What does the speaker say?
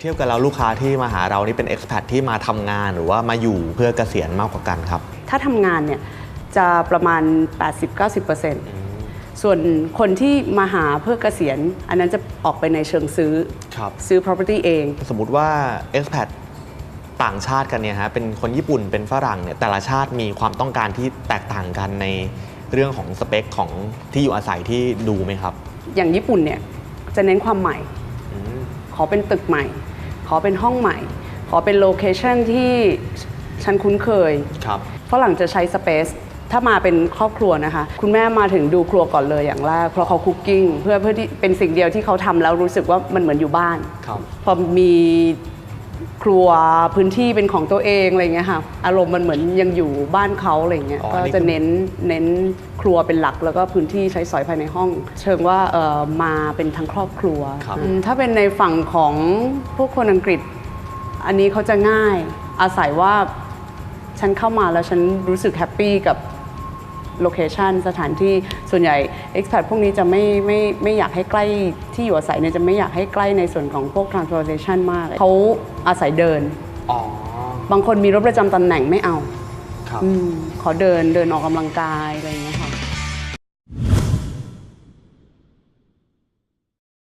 เทียบกันแล้วลูกค้าที่มาหาเรานี่เป็น expat ที่มาทำงานหรือว่ามาอยู่เพื่อเกษียณมากกว่ากันครับ ถ้าทำงานเนี่ยจะประมาณ 80-90%ส่วนคนที่มาหาเพื่อเกษียณ อันนั้นจะออกไปในเชิงซื้อครับซื้อ property เอง สมมุติว่า expat ต่างชาติกันเนี่ยฮะเป็นคนญี่ปุ่นเป็นฝรั่งเนี่ยแต่ละชาติมีความต้องการที่แตกต่างกันในเรื่องของสเปคของที่อยู่อาศัยที่ดูไหมครับ อย่างญี่ปุ่นเนี่ยจะเน้นความใหม่อืมขอเป็นตึกใหม่ ขอเป็นห้องใหม่ ขอเป็นโลเคชันที่ฉันคุ้นเคยครับฝรั่งจะใช้สเปซถ้ามาเป็นครอบครัวนะคะ คุณแม่มาถึงดูครัวก่อนเลยอย่างแรกเพราะเขาคุกกิ้งเพื่อเพื่อที่เป็นสิ่งเดียวที่เขาทำแล้วรู้สึกว่ามันเหมือนอยู่บ้านครับพอมีครัวพื้นที่เป็นของตัวเองอะไรเงี้ยค่ะอารมณ์มันเหมือนยังอยู่บ้านเขาอะไรเงี้ยอ๋อก็นี่จะคือเน้นเน้น ครัวเป็นหลัก แล้วก็พื้นที่ใช้สอยภายในห้อง เชิงว่าเออมาเป็นทั้งครอบครัวครับอืมถ้าเป็นในฝั่งของพวกคนอังกฤษ อันนี้เขาจะง่ายอาศัยว่าฉันเข้ามาแล้วฉันรู้สึกแฮปปี้กับโลเคชันสถานที่ส่วนใหญ่ expat พวกนี้จะไม่ไม่ไม่อยากให้ใกล้ที่อยู่อาศัยเนี่ยจะไม่อยากให้ใกล้ในส่วนของพวก transportation มาก เขาอาศัยเดินอ๋อบางคนมีรถประจำตำแหน่งไม่เอาครับอมขอเดินเดินออกกำลังกายอะไรอย่างเงี้ยค่ะ